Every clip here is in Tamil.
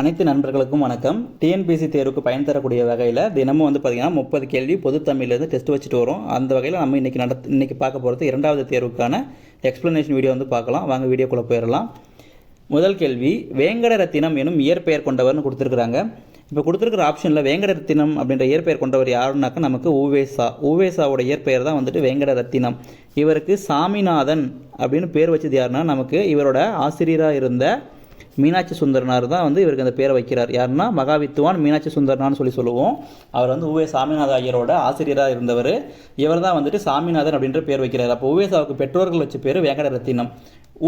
அனைத்து நண்பர்களுக்கும் வணக்கம். டிஎன்பிசி தேர்வுக்கு பயன் தரக்கூடிய வகையில் தினமும் வந்து பார்த்திங்கன்னா முப்பது கேள்வி பொது தமிழ்லேருந்து டெஸ்ட் வச்சுட்டு வரும். அந்த வகையில் நம்ம இன்றைக்கி நட இன்றைக்கி பார்க்க போகிறது இரண்டாவது தேர்வுக்கான எக்ஸ்ப்ளனேஷன் வீடியோ வந்து பார்க்கலாம். வாங்க வீடியோக்குள்ளே போயிடலாம் முதல் கேள்வி வேங்கடரத்தினம் எனும் இயற்பெயர் கொண்டவர்னு கொடுத்துருக்குறாங்க. இப்போ கொடுத்துருக்குற ஆப்ஷனில் வேங்கடரத்தினம் அப்படின்ற இயற்பெயர் கொண்டவர் யாருன்னாக்கா நமக்கு உவேசா. உவேசாவோட இயற்பெயர் தான் வந்துட்டு வேங்கடரத்தினம் இவருக்கு சாமிநாதன் அப்படின்னு பேர் வச்சது யாருன்னா நமக்கு இவரோட ஆசிரியராக இருந்த மீனாட்சி சுந்தரனார் தான் வந்து இவருக்கு அந்த பேரை வைக்கிறார். யாருன்னா மகாவித்துவான் மீனாட்சி சுந்தரனார்னு சொல்லி சொல்லுவோம். அவர் வந்து உவே சாமிநாத ஐயரோட ஆசிரியராக இருந்தவர். இவர் தான் வந்துட்டு சாமிநாதன் அப்படின்ற பேர் வைக்கிறார். அப்போ உவேசாவுக்கு பெற்றோர்கள் வச்ச பேர் வேங்கடரத்தினம்.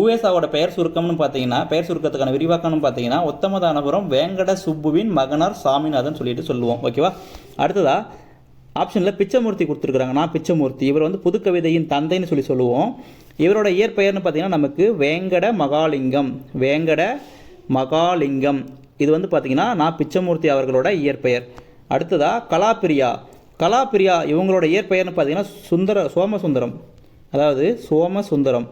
உவேசாவோட பெயர் சுருக்கம்னு பார்த்தீங்கன்னா பெயர் சுருக்கத்துக்கான விரிவாக்கம்னு பார்த்தீங்கன்னா உத்தமதானபுரம் வேங்கட சுப்புவின் மகனார் சாமிநாதன் சொல்லிட்டு சொல்லுவோம். ஓகேவா? அடுத்ததா ஆப்ஷனில் பிச்சைமூர்த்தி கொடுத்துருக்குறாங்க. நான் பிச்சைமூர்த்தி. இவர் வந்து புதுக்கவிதையின் தந்தைன்னு சொல்லி சொல்லுவோம். இவரோட இயற்பெயர்னு பார்த்தீங்கன்னா நமக்கு வேங்கட மகாலிங்கம் வேங்கட மகாலிங்கம். இது வந்து பார்த்தீங்கன்னா நான் பிச்சமூர்த்தி அவர்களோட இயற்பெயர். அடுத்ததாக கலாப்பிரியா கலாப்பிரியா இவங்களோட இயற்பெயர்னு பார்த்தீங்கன்னா சுந்தர சோமசுந்தரம். அதாவது சோமசுந்தரம்.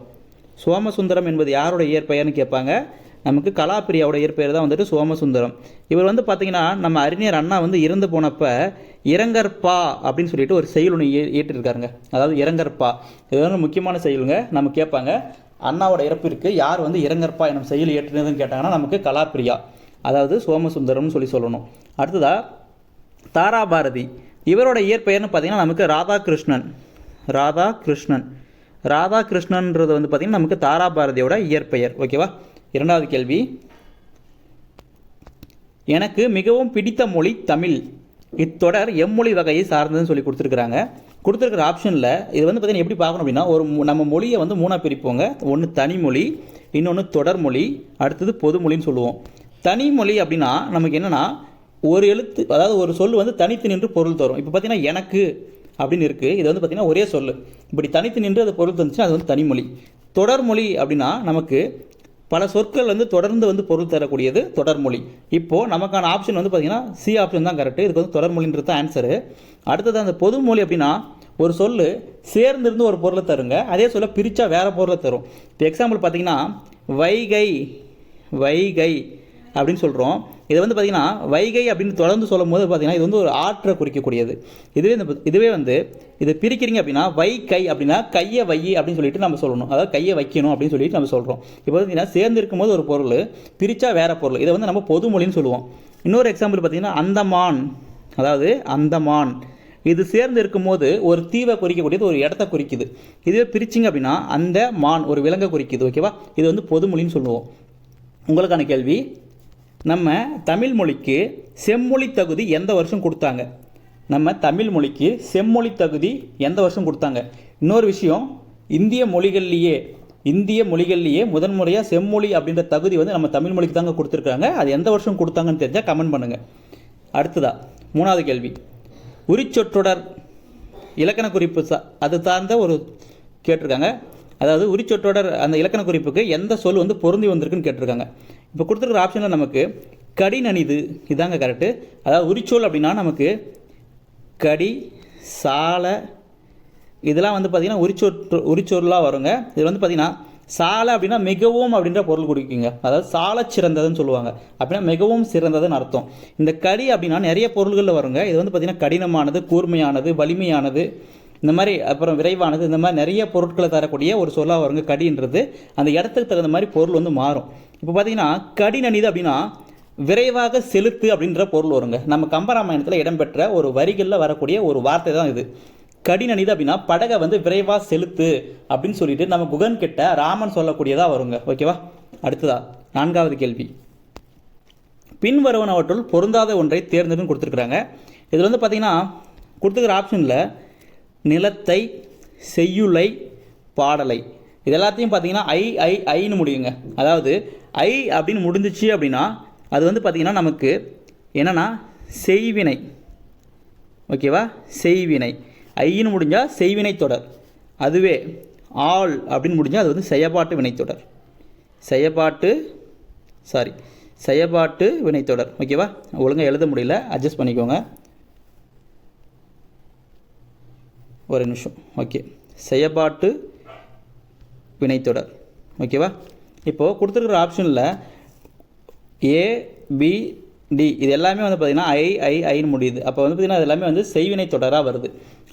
சோமசுந்தரம் என்பது யாரோட இயற்பெயர்னு கேட்பாங்க? நமக்கு கலாப்பிரியாவோட இயற்பெயர் தான் வந்துட்டு சோமசுந்தரம். இவர் வந்து பார்த்தீங்கன்னா நம்ம அறிஞர் அண்ணா வந்து இறந்து போனப்ப இறங்கற்பா அப்படின்னு சொல்லிட்டு ஒரு செயல் ஒன்று ஏற்றிருக்காருங்க அதாவது இறங்கற்பா இது வந்து முக்கியமான செயலுங்க. நம்ம கேட்பாங்க அண்ணாவோட இறப்பிற்கு யார் வந்து இறங்கற்பா எனும் செயல் ஏற்றினதுன்னு கேட்டாங்கன்னா நமக்கு கலாப்பிரியா அதாவது சோமசுந்தரம்னு சொல்லி சொல்லணும். அடுத்ததா தாராபாரதி. இவரோட இயற்பெயர்னு பார்த்தீங்கன்னா நமக்கு ராதாகிருஷ்ணன். ராதாகிருஷ்ணன். ராதாகிருஷ்ணன்றது வந்து பார்த்தீங்கன்னா நமக்கு தாராபாரதியோட இயற்பெயர். ஓகேவா? இரண்டாவது கேள்வி. எனக்கு மிகவும் பிடித்த மொழி தமிழ். இத்தொடர் எம்மொழி வகையை சார்ந்ததுன்னு சொல்லி கொடுத்துருக்குறாங்க. கொடுத்துருக்குற ஆப்ஷனில் இது வந்து பார்த்தீங்கன்னா எப்படி பார்க்கணும் அப்படின்னா ஒரு நம்ம மொழியை வந்து மூணாக பிரிப்போங்க. ஒன்று தனிமொழி இன்னொன்று தொடர்மொழி அடுத்தது பொதுமொழின்னு சொல்லுவோம். தனிமொழி அப்படின்னா நமக்கு என்னென்னா ஒரு எழுத்து அதாவது ஒரு சொல் வந்து தனித்து நின்று பொருள் தரும். இப்போ பார்த்தீங்கன்னா எனக்கு அப்படின்னு இருக்குது இது வந்து பார்த்தீங்கன்னா ஒரே சொல் இப்படி தனித்து நின்று அது பொருள் தந்துச்சுன்னா அது வந்து தனிமொழி தொடர்மொழி அப்படின்னா நமக்கு பல சொற்கள் வந்து தொடர்ந்து வந்து பொருள் தரக்கூடியது தொடர்மொழி இப்போது நமக்கான ஆப்ஷன் வந்து பார்த்தீங்கன்னா சி ஆப்ஷன் தான் கரெக்டு இதுக்கு வந்து தொடர்மொழின்றது தான் ஆன்சரு அடுத்தது அந்த பொதுமொழி அப்படின்னா ஒரு சொல் சேர்ந்திருந்து ஒரு பொருளை தருங்க. அதே சொல்ல பிரித்தா வேறு பொருளை தரும். இப்போ எக்ஸாம்பிள் பார்த்திங்கன்னா வைகை வைகை அப்படின்னு சொல்கிறோம் இது வந்து பார்த்தீங்கன்னா வைகை அப்படின்னு தொடர்ந்து சொல்லும் போது பார்த்தீங்கன்னா இது வந்து ஒரு ஆற்றை குறிக்கக்கூடியது. இதுவே இந்த இதுவே வந்து இதை பிரிக்கிறீங்க அப்படின்னா வை கை அப்படின்னா கையை வை அப்படின்னு சொல்லிட்டு நம்ம சொல்லணும். அதாவது கையை வைக்கணும் அப்படின்னு சொல்லிட்டு நம்ம சொல்கிறோம் இப்போ பார்த்தீங்கன்னா சேர்ந்து இருக்கும்போது ஒரு பொருள் பிரித்தா வேறு பொருள். இதை வந்து நம்ம பொதுமொழின்னு சொல்லுவோம். இன்னொரு எக்ஸாம்பிள் பார்த்தீங்கன்னா அந்தமான். அதாவது அந்தமான். இது சேர்ந்து இருக்கும்போது ஒரு தீவை குறிக்கக்கூடியது ஒரு இடத்த குறிக்குது. இதுவே பிரிச்சிங்க அப்படின்னா அந்த மான் ஒரு விலங்கை குறிக்குது ஓகேவா இது வந்து பொதுமொழின்னு சொல்லுவோம். உங்களுக்கான கேள்வி நம்ம தமிழ் மொழிக்கு செம்மொழி தகுதி எந்த வருஷம் கொடுத்தாங்க? நம்ம தமிழ் மொழிக்கு செம்மொழி தகுதி எந்த வருஷம் கொடுத்தாங்க? இன்னொரு விஷயம் இந்திய மொழிகள்லேயே இந்திய மொழிகள்லேயே முதன்முறையாக செம்மொழி அப்படின்ற தகுதி வந்து நம்ம தமிழ் மொழிக்கு தாங்க கொடுத்துருக்காங்க. அது எந்த வருஷம் கொடுத்தாங்கன்னு தெரிஞ்சால் கமெண்ட் பண்ணுங்கள் அடுத்ததா மூணாவது கேள்வி. உரிச்சொற்றொடர் இலக்கண குறிப்பு சா அது சார்ந்த ஒரு கேட்டிருக்காங்க. அதாவது உரிச்சொற்றொடர் அந்த இலக்கண குறிப்புக்கு எந்த சொல் வந்து பொருந்தி வந்திருக்குன்னு கேட்டிருக்காங்க. இப்போ கொடுத்துருக்குற ஆப்ஷனில் நமக்கு கடிநனிது இதாங்க கரெக்டு அதாவது உரிச்சொல் அப்படின்னா நமக்கு கடி சாலை இதெல்லாம் வந்து பார்த்திங்கன்னா உரிச்சொற்று உரிச்சொருளாக வருங்க. இது வந்து பார்த்திங்கன்னா சாலை அப்படின்னா மிகவும் அப்படின்ற பொருள் குறிக்குங்க அதாவது சாலை சிறந்ததுன்னு சொல்லுவாங்க. அப்படின்னா மிகவும் சிறந்ததுன்னு அர்த்தம். இந்த கடி அப்படின்னா நிறைய பொருள்களில் வருங்க. இது வந்து பார்த்திங்கன்னா கடினமானது கூர்மையானது வலிமையானது இந்த மாதிரி அப்புறம் விரைவானது இந்த மாதிரி நிறைய பொருட்களை தரக்கூடிய ஒரு சொல்லாக வருங்க கடின்றது. அந்த இடத்துக்கு தகுந்த மாதிரி பொருள் வந்து மாறும். இப்போ பார்த்தீங்கன்னா கடினனிது அப்படின்னா விரைவாக செலுத்து அப்படின்ற பொருள் வருங்க. நம்ம கம்பராமாயணத்தில் இடம்பெற்ற ஒரு வரிகளில் வரக்கூடிய ஒரு வார்த்தை தான் இது. கடினனிது அப்படின்னா படகை வந்து விரைவாக செலுத்து அப்படின்னு சொல்லிட்டு நம்ம குகன் கிட்ட ராமன் சொல்லக்கூடியதாக வருங்க. ஓகேவா? அடுத்ததா நான்காவது கேள்வி. பின்வருவனவற்றுள் பொருந்தாத ஒன்றை தேர்ந்தெடுன்னு கொடுத்துருக்குறாங்க. இதில் வந்து பார்த்தீங்கன்னா கொடுத்துருக்கிற ஆப்ஷனில் நிலத்தை செய்யுளை பாடலை. இது எல்லாத்தையும் பார்த்தீங்கன்னா ஐ ஐ ஐன்னு முடியுங்க. அதாவது ஐ அப்படின்னு முடிஞ்சிச்சு அப்படின்னா அது வந்து பார்த்தீங்கன்னா நமக்கு என்னென்னா செய்வினை. ஓகேவா? செய்வினை. ஐன்னு முடிஞ்சால் செய்வினை தொடர். அதுவே ஆள் அப்படின்னு முடிஞ்சால் அது வந்து செயப்பாட்டு வினைத்தொடர் செயப்பாட்டு சாரி செயப்பாட்டு வினைத்தொடர் ஓகேவா? ஒழுங்காக எழுத முடியல அட்ஜஸ்ட் பண்ணிக்கோங்க. ஒரு நிமிஷம். ஓகே செயப்பாட்டு வினைத்தொடர். ஓகேவா இப்போது கொடுத்துருக்குற ஆப்ஷனில் ஏ பி டி இது எல்லாமே வந்து பார்த்திங்கன்னா ஐ ஐ ஐன்னு முடியுது. அப்போ வந்து பார்த்திங்கன்னா அது எல்லாமே வந்து செய்வினை தொடராக வருது.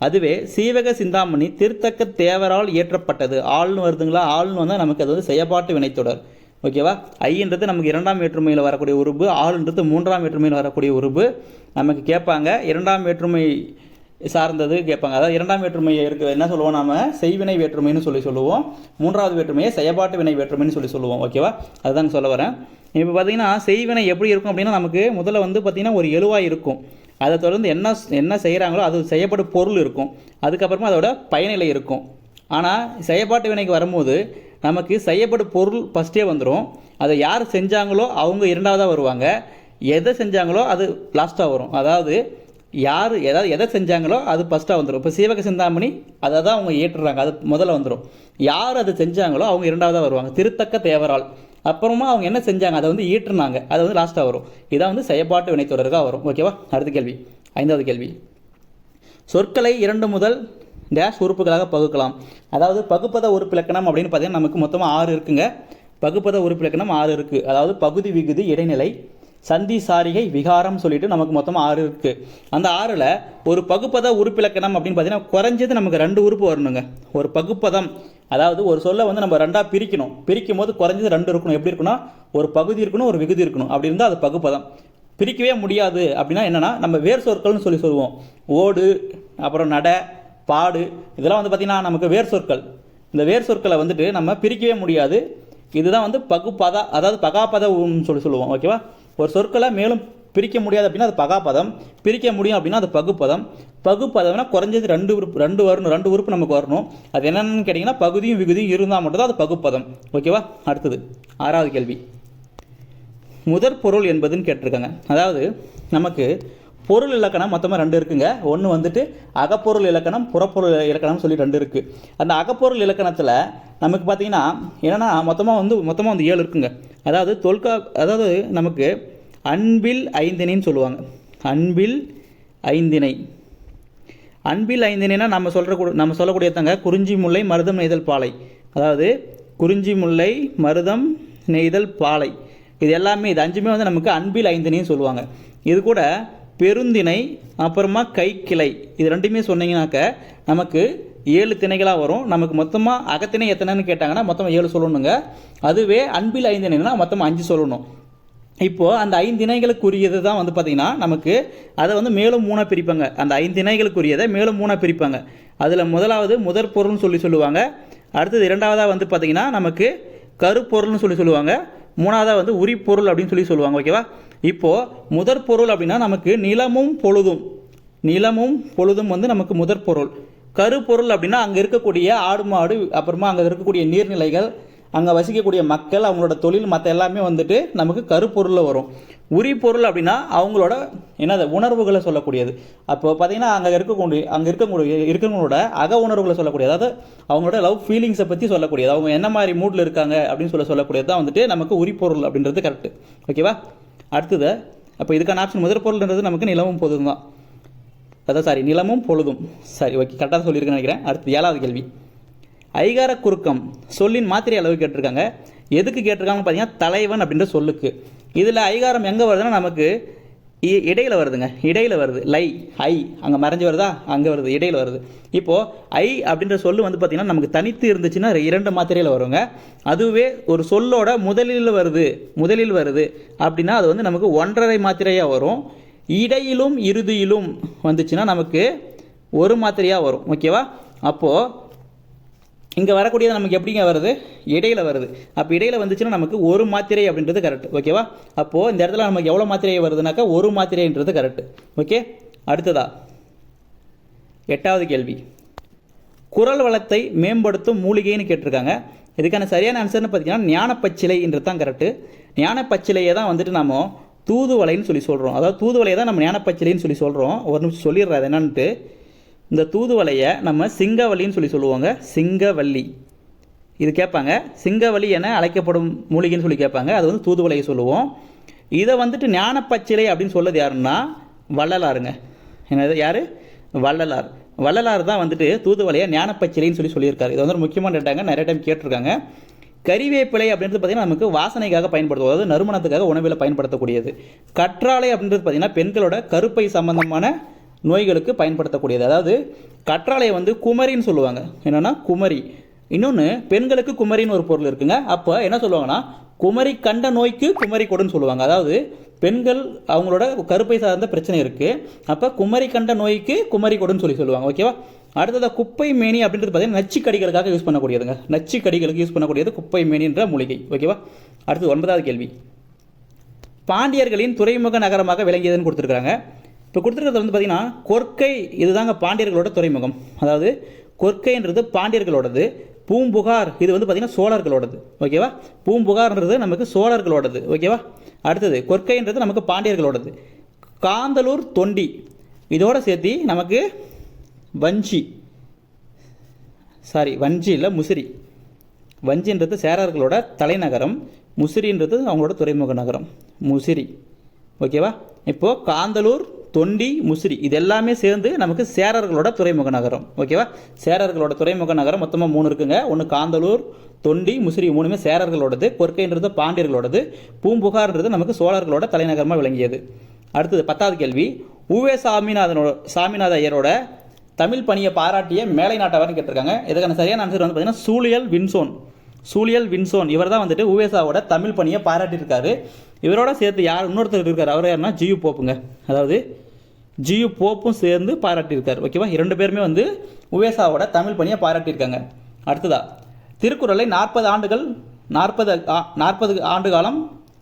அதுவே சீவக சிந்தாமணி திருத்தக்க தேவரால் இயற்றப்பட்டது. ஆள்னு வருதுங்களா? ஆள்னு வந்தால் நமக்கு அது வந்து செயப்பாட்டு வினைத்தொடர். ஓகேவா ஐன்றது நமக்கு இரண்டாம் வேற்றுமையில் வரக்கூடிய உறுப்பு ஆளுன்றது மூன்றாம் வேற்றுமையில் வரக்கூடிய உறுப்பு. நமக்கு கேட்பாங்க இரண்டாம் வேற்றுமை சார்ந்தது கேட்பாங்க. அதாவது இரண்டாம் வேற்றுமையை இருக்க. என்ன சொல்லுவோம் நாம? செய்வினை வேற்றுமைன்னு சொல்லி சொல்லுவோம். மூன்றாவது வேற்றுமையை செயற்பாட்டு வினை வேற்றுமைன்னு சொல்லி சொல்லுவோம். ஓகேவா அதுதான் சொல்ல வரேன். இப்போ பார்த்தீங்கன்னா செய்வினை எப்படி இருக்கும் அப்படின்னா நமக்கு முதல்ல வந்து பார்த்திங்கன்னா ஒரு எழுவாக இருக்கும். அதை தொடர்ந்து என்ன என்ன செய்கிறாங்களோ அது செய்யப்படும் பொருள் இருக்கும். அதுக்கப்புறமா அதோட பயனிலை இருக்கும். ஆனால் செயற்பாட்டு வினைக்கு வரும்போது நமக்கு செய்யப்படும் பொருள் ஃபஸ்ட்டே வந்துடும் அதை யார் செஞ்சாங்களோ அவங்க இரண்டாவதாக வருவாங்க. எதை செஞ்சாங்களோ அது லாஸ்ட்டாக வரும். அதாவது யார் எதாவது எதை செஞ்சாங்களோ அது ஃபஸ்ட்டாக வந்துடும் இப்போ சீவக சிந்தாமணி அதை தான் அவங்க ஏற்றுறாங்க. அது முதல்ல வந்துடும் யார் அதை செஞ்சாங்களோ அவங்க இரண்டாவதாக வருவாங்க. திருத்தக்க தேவரால். அப்புறமா அவங்க என்ன செஞ்சாங்க? அதை வந்து ஈற்றுனாங்க. அது வந்து லாஸ்ட்டாக வரும். இதான் வந்து செயற்பாட்டு வினைத்தொடர்காக வரும். ஓகேவா அடுத்த கேள்வி. ஐந்தாவது கேள்வி. சொற்களை இரண்டு முதல் டேஷ் உறுப்புகளாக பகுக்கலாம். அதாவது பகுப்பத உறுப்பிலக்கணம் அப்படின்னு பார்த்தீங்கன்னா நமக்கு மொத்தமாக ஆறு இருக்குங்க. பகுப்பத உறுப்பிலக்கணம் ஆறு இருக்குது அதாவது பகுதி விகுதி இடைநிலை சந்தி சாரிகை விகாரம் சொல்லிட்டு நமக்கு மொத்தமாக ஆறு இருக்குது அந்த ஆறில் ஒரு பகுப்பத உறுப்பிலக்கணம் அப்படின்னு பார்த்தீங்கன்னா குறைஞ்சது நமக்கு ரெண்டு உறுப்பு வரணுங்க. ஒரு பகுப்பதம் அதாவது ஒரு சொல்லை வந்து நம்ம ரெண்டாக பிரிக்கணும். பிரிக்கும் போது குறைஞ்சது ரெண்டு இருக்கணும். எப்படி இருக்குன்னா ஒரு பகுதி இருக்கணும் ஒரு விகுதி இருக்கணும். அப்படி இருந்தால் அது பகுப்பதம். பிரிக்கவே முடியாது அப்படின்னா என்னென்னா நம்ம வேர் சொற்கள்னு சொல்லி சொல்லுவோம். ஓடு அப்புறம் நட பாடு இதெல்லாம் வந்து பார்த்திங்கன்னா நமக்கு வேர் சொற்கள். இந்த வேர் சொற்களை வந்துட்டு நம்ம பிரிக்கவே முடியாது. இதுதான் வந்து பகுப்பதா அதாவது பகாபதம்னு சொல்லி சொல்லுவோம். ஓகேவா? ஒரு சொற்களை மேலும் பிரிக்க முடியாது அப்படின்னா அது பகாபதம். பிரிக்க முடியும் அப்படின்னா அது பகுப்பதம். பகுப்பதம்னா குறைஞ்சது ரெண்டு உறுப்பு ரெண்டு வரணும் ரெண்டு உறுப்பு நமக்கு வரணும். அது என்னென்னு கேட்டிங்கன்னா பகுதியும் விகுதியும் இருந்தால் மட்டும்தான் அது பகுப்பதம். ஓகேவா? அடுத்தது ஆறாவது கேள்வி. முதற் பொருள் என்பதுன்னு கேட்டிருக்காங்க. அதாவது நமக்கு பொருள் இலக்கணம் மொத்தமாக ரெண்டு இருக்குங்க. ஒன்று வந்துட்டு அகப்பொருள் இலக்கணம் புறப்பொருள் இலக்கணம்னு சொல்லி ரெண்டு இருக்குது அந்த அகப்பொருள் இலக்கணத்தில் நமக்கு பார்த்தீங்கன்னா என்னென்னா மொத்தமாக வந்து மொத்தமாக வந்து ஏழு இருக்குங்க. அதாவது தொல்கா அதாவது நமக்கு அன்பில் ஐந்தினைன்னு சொல்லுவாங்க. அன்பில் ஐந்தினை அன்பில் ஐந்தினைனா நம்ம சொல்கிற கூட நம்ம சொல்லக்கூடியதாங்க குறிஞ்சி முல்லை மருதம் நெய்தல் பாலை. அதாவது குறிஞ்சி முல்லை மருதம் நெய்தல் பாலை. இது எல்லாமே இது அஞ்சுமே வந்து நமக்கு அன்பில் ஐந்தினைன்னு சொல்லுவாங்க. இது கூட பெருந்திணை அப்புறமா கைக்கிளை. இது ரெண்டுமே சொன்னீங்கன்னாக்க நமக்கு ஏழு திணைகளாக வரும். நமக்கு மொத்தமாக அகத்திணை எத்தனைன்னு கேட்டாங்கன்னா மொத்தமாக ஏழு சொல்லணுங்க. அதுவே அன்பில் ஐந்தினைனா மொத்தமாக அஞ்சு சொல்லணும். இப்போது அந்த ஐந்து இணைகளுக்குரியது தான் வந்து பார்த்திங்கன்னா நமக்கு அதை வந்து மேலும் மூணாக பிரிப்பாங்க. அந்த ஐந்து இணைகளுக்குரியதை மேலும் மூணாக பிரிப்பாங்க. அதில் முதலாவது முதற் பொருள்னு சொல்லி சொல்லுவாங்க. அடுத்தது இரண்டாவதாக வந்து பார்த்திங்கன்னா நமக்கு கருப்பொருள்னு சொல்லி சொல்லுவாங்க. மூணாவதாக வந்து உரிப்பொருள் அப்படின்னு சொல்லி சொல்லுவாங்க ஓகேவா இப்போது முதற் பொருள் அப்படின்னா நமக்கு நிலமும் பொழுதும் நிலமும் பொழுதும் வந்து நமக்கு முதற் பொருள். கருப்பொருள் அப்படின்னா அங்கே இருக்கக்கூடிய ஆடு மாடு அப்புறமா அங்கே இருக்கக்கூடிய நீர்நிலைகள் அங்கே வசிக்கக்கூடிய மக்கள் அவங்களோட தொழில் மற்ற எல்லாமே வந்துட்டு நமக்கு கருப்பொருளில் வரும். உரி பொருள் அப்படின்னா அவங்களோட என்னது உணர்வுகளை சொல்லக்கூடியது. அப்போ பார்த்தீங்கன்னா அங்கே இருக்கக்கூடிய அங்கே இருக்கக்கூடிய இருக்கிறவங்களோட அக உணர்வுகளை சொல்லக்கூடிய அதாவது அவங்களோட லவ் ஃபீலிங்ஸை பற்றி சொல்லக்கூடியது. அவங்க என்ன மாதிரி மூடில் இருக்காங்க அப்படின்னு சொல்ல சொல்லக்கூடியது தான் வந்துட்டு நமக்கு உரி பொருள் அப்படின்றது கரெக்டு ஓகேவா அடுத்தது அப்போ இதுக்கான ஆப்ஷன் முதற் பொருள்ன்றது நமக்கு நிலவும் பொழுதும் தான் அதான் சாரி நிலமும் பொழுதும். சரி ஓகே கரெக்டாக சொல்லியிருக்கேன்னு நினைக்கிறேன். அடுத்து ஏழாவது கேள்வி. ஐகார குறுக்கம் சொல்லின் மாத்திரை அளவு கேட்டிருக்காங்க. எதுக்கு கேட்டிருக்காங்கன்னு பார்த்தீங்கன்னா தலைவன் அப்படின்ற சொல்லுக்கு. இதில் ஐகாரம் எங்கே வருதுன்னா நமக்கு இ- வருதுங்க. இடையில் வருது. லை ஐ அங்கே மறைஞ்சு வருதா? அங்கே வருது. இடையில் வருது. இப்போது ஐ அப்படின்ற சொல்லு வந்து பார்த்திங்கன்னா நமக்கு தனித்து இருந்துச்சுன்னா இரண்டு மாத்திரையில் வருங்க. அதுவே ஒரு சொல்லோட முதலில் வருது. முதலில் வருது. அப்படின்னா அது வந்து நமக்கு ஒன்றரை மாத்திரையாக வரும். இடையிலும் இறுதியிலும் வந்துச்சுன்னா நமக்கு ஒரு மாத்திரையாக வரும். ஓகேவா? அப்போது இங்கே வரக்கூடியது நமக்கு எப்படிங்க வருது? இடையில வருது. அப்போ இடையில வந்துச்சுன்னா நமக்கு ஒரு மாத்திரை அப்படின்றது கரெக்ட் ஓகேவா அப்போது இந்த இடத்துல நமக்கு எவ்வளோ மாத்திரை வருதுனாக்கா ஒரு மாத்திரைன்றது கரெக்ட் ஓகே அடுத்ததா. எட்டாவது கேள்வி. குரல் வளத்தை மேம்படுத்தும் மூலிகைன்னு கேட்டிருக்காங்க. இதுக்கான சரியான ஆன்சர்னு பார்த்தீங்கன்னா ஞானப்பச்சிலைன்றது தான் கரெக்டு ஞானப்பச்சிலையை தான் வந்துட்டு நாம் தூதுவலைன்னு சொல்லி சொல்கிறோம் அதாவது தூதுவலையை தான் நம்ம ஞானப்பச்சிலைன்னு சொல்லி சொல்கிறோம் ஒரு நிமிஷம் சொல்லிடுறேன் அது என்னன்ட்டு. இந்த தூதுவலையை நம்ம சிங்கவல்லின்னு சொல்லி சொல்லுவாங்க. சிங்கவல்லி இது கேட்பாங்க. சிங்கவலி என அழைக்கப்படும் மூலிகைன்னு சொல்லி கேட்பாங்க. அது வந்து தூதுவலையை சொல்லுவோம். இதை வந்துட்டு ஞானப்பச்சிலை அப்படின்னு சொல்லது யாருன்னா? வள்ளலாருங்க. என்னது யார்? வள்ளலார். வள்ளலார் தான் வந்துட்டு தூதுவலையை ஞானப்பச்சிலைன்னு சொல்லி சொல்லியிருக்காரு. இது வந்து ஒரு முக்கியமான டேட்டாங்க. நிறைய டைம் கேட்டிருக்காங்க. கறிவேப்பிலை அப்படின்றது பார்த்தீங்கன்னா நமக்கு வாசனைக்காக பயன்படுத்துவோம். அதாவது நறுமணத்துக்காக உணவில் பயன்படுத்தக்கூடியது. கற்றாழை அப்படின்றது பார்த்தீங்கன்னா பெண்களோட கருப்பை சம்பந்தமான நோய்களுக்கு பயன்படுத்தக்கூடியது. அதாவது கற்றாழையை வந்து குமரின்னு சொல்லுவாங்க. என்னன்னா குமரி. இன்னொன்று பெண்களுக்கு குமரின்னு ஒரு பொருள் இருக்குங்க. அப்போ என்ன சொல்லுவாங்கன்னா குமரி கண்ட நோய்க்கு குமரி கொடுன்னு சொல்லுவாங்க. அதாவது பெண்கள் அவங்களோட கருப்பை சார்ந்த பிரச்சனை இருக்குது அப்போ குமரி கண்ட நோய்க்கு குமரி கொடுன்னு சொல்லி சொல்லுவாங்க. ஓகேவா அடுத்தது குப்பை மேனி அப்படின்றது பார்த்தீங்கன்னா நச்சு கடிகளுக்காக யூஸ் பண்ணக்கூடியதுங்க. நச்சு கடிகளுக்கு யூஸ் பண்ணக்கூடியது குப்பை மேனின்ற மூலிகை. ஓகேவா அடுத்தது ஒன்பதாவது கேள்வி. பாண்டியர்களின் துறைமுக நகரமாக விளங்கியதுன்னு கொடுத்துருக்குறாங்க. இப்போ கொடுத்துருக்கிறது வந்து பார்த்தீங்கன்னா கொற்கை இதுதாங்க பாண்டியர்களோட துறைமுகம். அதாவது கொற்கைன்றது பாண்டியர்களோடது பூம்புகார் இது வந்து பார்த்தீங்கன்னா சோழர்களோடது. ஓகேவா? பூம்புகார்ன்றது நமக்கு சோழர்களோடது. ஓகேவா? அடுத்தது கொற்கைன்றது நமக்கு பாண்டியர்களோடது. காந்தலூர் தொண்டி. இதோடு சேர்த்து நமக்கு வஞ்சி. சாரி வஞ்சி இல்லை முசிறி. வஞ்சின்றது சேரர்களோட தலைநகரம் முசிறின்றது அவங்களோட துறைமுக நகரம். முசிறி. ஓகேவா? இப்போது காந்தலூர் தொண்டி முசிறி இது எல்லாமே சேர்ந்து நமக்கு சேரர்களோட துறைமுக நகரம். ஓகேவா சேரர்களோட துறைமுக நகரம் மொத்தமாக மூணு இருக்குங்க. ஒன்று காந்தலூர் தொண்டி முசிறி மூணுமே சேரர்களோடது கொற்கைன்றது பாண்டியர்களோடது பூம்புகார்ன்றது நமக்கு சோழர்களோட தலைநகரமாக விளங்கியது. அடுத்தது பத்தாவது கேள்வி. உவே சாமிநாதனோட சாமிநாத ஐயரோட தமிழ் பணியை பாராட்டிய மேலை நாட்டவர்னு கேட்டிருக்காங்க. இதுக்கான சரியான ஆன்சர் வந்து பார்த்தீங்கன்னா சூழியல் வின்சோன். சூழியல் வின்சோன். இவர் தான் வந்துட்டு உவேசாவோட தமிழ் பணியை பாராட்டியிருக்காரு. இவரோட சேர்த்து யார்? இன்னொருத்தர் இருக்கார். அவர் யாருன்னா? ஜியு போப்புங்க. அதாவது ஜியு போப்பும் சேர்ந்து பாராட்டியிருக்கார். ஓகேவா? இரண்டு பேருமே வந்து உவேசாவோட தமிழ் பணியை பாராட்டியிருக்காங்க. அடுத்ததா திருக்குறளை நாற்பது ஆண்டுகள் நாற்பது நாற்பது ஆண்டு காலம்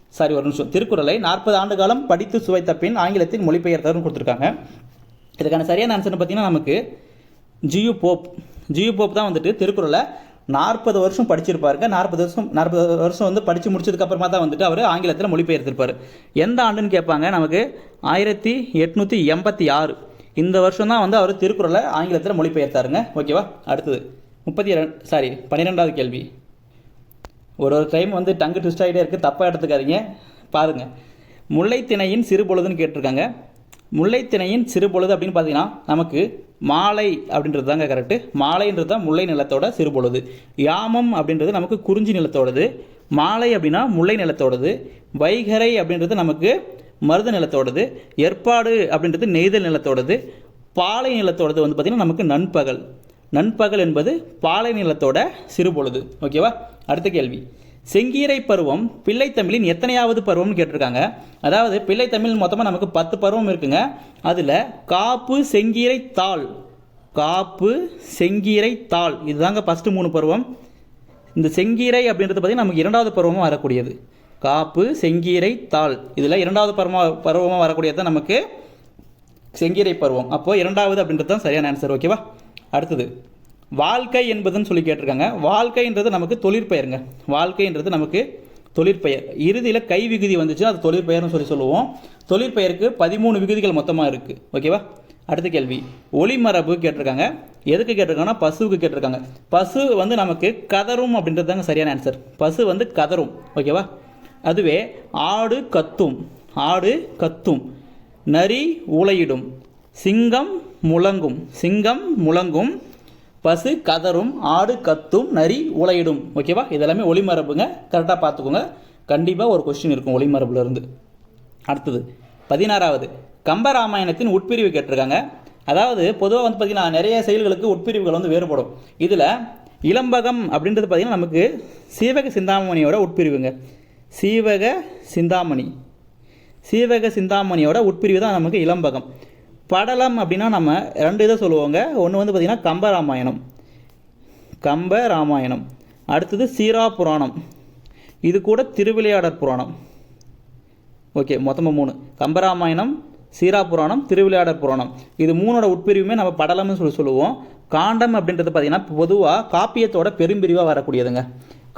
சாரி ஒரு நிமிஷம். திருக்குறளை நாற்பது ஆண்டு காலம் படித்து சுவைத்த பின் ஆங்கிலத்தில் மொழிபெயர்த்தவர்னு கொடுத்துருக்காங்க. இதுக்கான சரியான ஆன்சர்னு பார்த்தீங்கன்னா நமக்கு ஜியு போப் ஜியு போப் தான் வந்துட்டு திருக்குறளை நாற்பது வருஷம் படிச்சிருப்பாருங்க. நாற்பது வருஷம் நாற்பது வருஷம் வந்து படித்து முடிச்சதுக்கப்புறமா தான் வந்துட்டு அவர் ஆங்கிலத்தில் மொழிபெயர்த்திருப்பார். எந்த ஆண்டுன்னு கேட்பாங்க? நமக்கு ஆயிரத்தி எட்நூற்றி எண்பத்தி ஆறு. இந்த வருஷம் தான் வந்து அவர் திருக்குறளை ஆங்கிலத்தில் மொழிபெயர்த்தாருங்க. ஓகேவா? அடுத்தது. முப்பத்தி ரெண்டு சாரி பன்னிரெண்டாவது கேள்வி. ஒரு ஒரு டைம் வந்து டங்கு ட்விஸ்ட் ஆகிட்டே இருக்குது தப்பாக எடுத்துக்காதீங்க. பாருங்கள் முல்லைத்திணையின் சிறு பொழுதுன்னு கேட்டிருக்காங்க. முல்லைத்திணையின் சிறு பொழுது அப்படின்னு பார்த்தீங்கன்னா நமக்கு மாலை அப்படின்றது தாங்க கரெக்டு மாலைன்றது தான் முல்லை நிலத்தோட சிறுபொழுது. யாமம் அப்படின்றது நமக்கு குறிஞ்சி நிலத்தோடது. மாலை அப்படின்னா முல்லை நிலத்தோடது. வைகரை அப்படின்றது நமக்கு மருத நிலத்தோடது. ஏற்பாடு அப்படின்றது நெய்தல் நிலத்தோடது. பாலை நிலத்தோடது வந்து பார்த்திங்கன்னா நமக்கு நண்பகல். நண்பகல் என்பது பாலை நிலத்தோட சிறுபொழுது. ஓகேவா? அடுத்த கேள்வி. செங்கீரை பருவம் பிள்ளைத்தமிழின் எத்தனையாவது பருவம்னு கேட்டிருக்காங்க. அதாவது பிள்ளைத்தமிழ் மொத்தமாக நமக்கு பத்து பருவம் இருக்குங்க. அதில் காப்பு செங்கீரை தாள். காப்பு செங்கீரை தாள். இதுதாங்க ஃபஸ்ட்டு மூணு பருவம். இந்த செங்கீரை அப்படின்றது பார்த்தீங்கன்னா நமக்கு இரண்டாவது பருவமாக வரக்கூடியது. காப்பு செங்கீரை தாள். இதில் இரண்டாவது பருவமாக பருவமாக வரக்கூடியது தான் நமக்கு செங்கீரை பருவம். அப்போது இரண்டாவது அப்படின்றது தான் சரியான ஆன்சர் ஓகேவா அடுத்தது. வாழ்க்கை என்பதுன்னு சொல்லி கேட்டிருக்காங்க. வாழ்க்கைன்றது நமக்கு தொழிற்பெயருங்க. வாழ்க்கைன்றது நமக்கு தொழிற்பெயர். இறுதியில் கை விகுதி வந்துச்சுன்னா அது தொழிற்பெயர்னு சொல்லி சொல்லுவோம். தொழிற்பெயருக்கு பதிமூணு விகுதிகள் மொத்தமாக இருக்குது ஓகேவா அடுத்த கேள்வி. ஒளிமரபு கேட்டிருக்காங்க. எதுக்கு கேட்டிருக்காங்கன்னா பசுவுக்கு கேட்டிருக்காங்க. பசு வந்து நமக்கு கதரும் அப்படின்றது தாங்க சரியான ஆன்சர் பசு வந்து கதரும். ஓகேவா அதுவே ஆடு கத்தும். ஆடு கத்தும். நரி உலையிடும். சிங்கம் முழங்கும். சிங்கம் முழங்கும். பசு கதரும் ஆடு கத்தும் நரி உலையிடும். ஓகேவா இதெல்லாமே ஒளிமரபுங்க கரெக்டாக பார்த்துக்கோங்க. கண்டிப்பாக ஒரு கொஸ்டின் இருக்கும் ஒளிமரபுலேருந்து அடுத்தது பதினாறாவது. கம்பராமாயணத்தின் உட்பிரிவு கேட்டிருக்காங்க. அதாவது பொதுவாக வந்து பார்த்திங்கன்னா நிறைய செயல்களுக்கு உட்பிரிவுகள் வந்து வேறுபடும். இதில் இளம்பகம் அப்படின்றது பார்த்திங்கன்னா நமக்கு சீவக சிந்தாமணியோட உட்பிரிவுங்க. சீவக சிந்தாமணி. சீவக சிந்தாமணியோட உட்பிரிவு தான் நமக்கு இளம்பகம். படலம் அப்படின்னா நம்ம ரெண்டு இதை சொல்லுவோங்க. ஒன்று வந்து பார்த்திங்கன்னா கம்பராமாயணம் கம்ப ராமாயணம். அடுத்தது சீரா புராணம். இது கூட திருவிளையாடற் புராணம். ஓகே மொத்தமாக மூணு. கம்பராமாயணம் சீரா புராணம் திருவிளையாடற் புராணம். இது மூணோட உட்பிரிவுமே நம்ம படலம்னு சொல்லி சொல்லுவோம். காண்டம் அப்படின்றது பார்த்திங்கன்னா பொதுவாக காப்பியத்தோட பெரும்பிரிவாக வரக்கூடியதுங்க.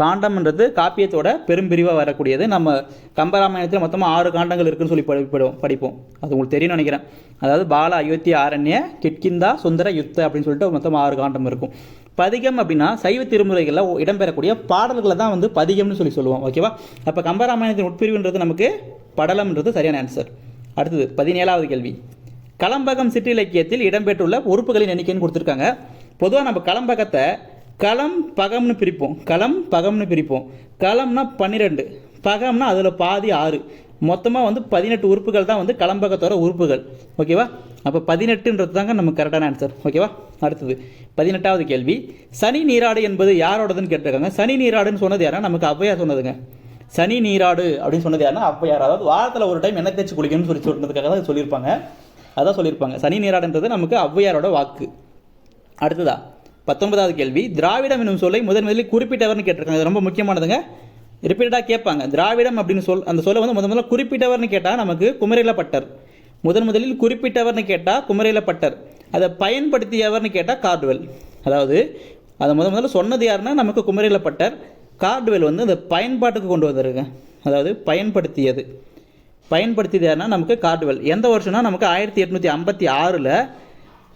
காண்டம்ன்றது காப்பியத்தோட பெரும்பிரிவாக வரக்கூடியது. நம்ம கம்பராமாயணத்தில் மொத்தமாக ஆறு காண்டங்கள் இருக்குன்னு சொல்லி படிப்பிடுவோம் படிப்போம். அது உங்களுக்கு தெரியும்னு நினைக்கிறேன். அதாவது பால அயோத்தி ஆரண்ய கிட்கிந்தா சுந்தர யுத்த அப்படின்னு சொல்லிட்டு மொத்தம் ஆறு காண்டம் இருக்கும். பதிகம் அப்படின்னா சைவ திருமுறைகளில் இடம்பெறக்கூடிய பாடல்களை தான் வந்து பதிகம்னு சொல்லி சொல்லுவோம். ஓகேவா அப்போ கம்பராமாயணத்தின் உட்பிரிவுன்றது நமக்கு படலம்ன்றது சரியான ஆன்சர் அடுத்தது பதினேழாவது கேள்வி. கலம்பகம் சிற்றிலக்கியத்தில் இடம்பெற்றுள்ள உறுப்புகளின் எண்ணிக்கைன்னு கொடுத்துருக்காங்க. பொதுவாக நம்ம கலம்பகத்தை களம் பகம்னு பிரிப்போம். களம் பகம்னு பிரிப்போம். களம்னா பன்னிரெண்டு. பகம்னா அதில் பாதி ஆறு. மொத்தமாக வந்து பதினெட்டு உறுப்புகள் தான் வந்து களம்பகத்தோட உறுப்புகள். ஓகேவா? அப்போ பதினெட்டுன்றது தாங்க நம்ம கரெக்டான ஆன்சர் ஓகேவா? அடுத்தது. பதினெட்டாவது கேள்வி. சனி நீராடு என்பது யாரோடதுன்னு கேட்டிருக்காங்க. சனி நீராடுன்னு சொன்னது யாரா நமக்கு ஔவையார் சொன்னதுங்க. சனி நீராடு அப்படின்னு சொன்னது யாருன்னா ஔவையார். அதாவது வாரத்தில் ஒரு டைம் எண்ணெய் தேய்ச்சி குளிக்கணும்னு சொல்லி சொன்னதுக்காக தான் சொல்லியிருப்பாங்க. அதான் சொல்லியிருப்பாங்க. சனி நீராடுன்றது நமக்கு ஔவையாரோட வாக்கு. அடுத்ததா. பத்தொன்பதாவது கேள்வி. திராவிடம் என்னும் சொல்லை முதன் முதலில் குறிப்பிட்டவர்னு கேட்டிருக்காங்க. ரொம்ப முக்கியமானதுங்க. ரிப்பீட்டடாக கேட்பாங்க. திராவிடம் அப்படின்னு சொல் அந்த சொல்ல வந்து முதன் முதல்ல குறிப்பிட்டவர்னு கேட்டால் நமக்கு குமரிலப்பட்டர் முதன் முதலில் குறிப்பிட்டவர்னு கேட்டால் குமரிலப்பட்டர் அதை பயன்படுத்தியவர்னு கேட்டால் கார்டுவெல். அதாவது அதை முதன் முதல்ல சொன்னது யாருன்னா நமக்கு குமரிலப்பட்டர் கார்டுவெல் வந்து அந்த பயன்பாட்டுக்கு கொண்டு வந்திருங்க அதாவது பயன்படுத்தியது. பயன்படுத்தியது யாருன்னா நமக்கு கார்டுவெல். எந்த வருஷம்னா நமக்கு ஆயிரத்தி எட்நூற்றி ஐம்பத்தி ஆறில்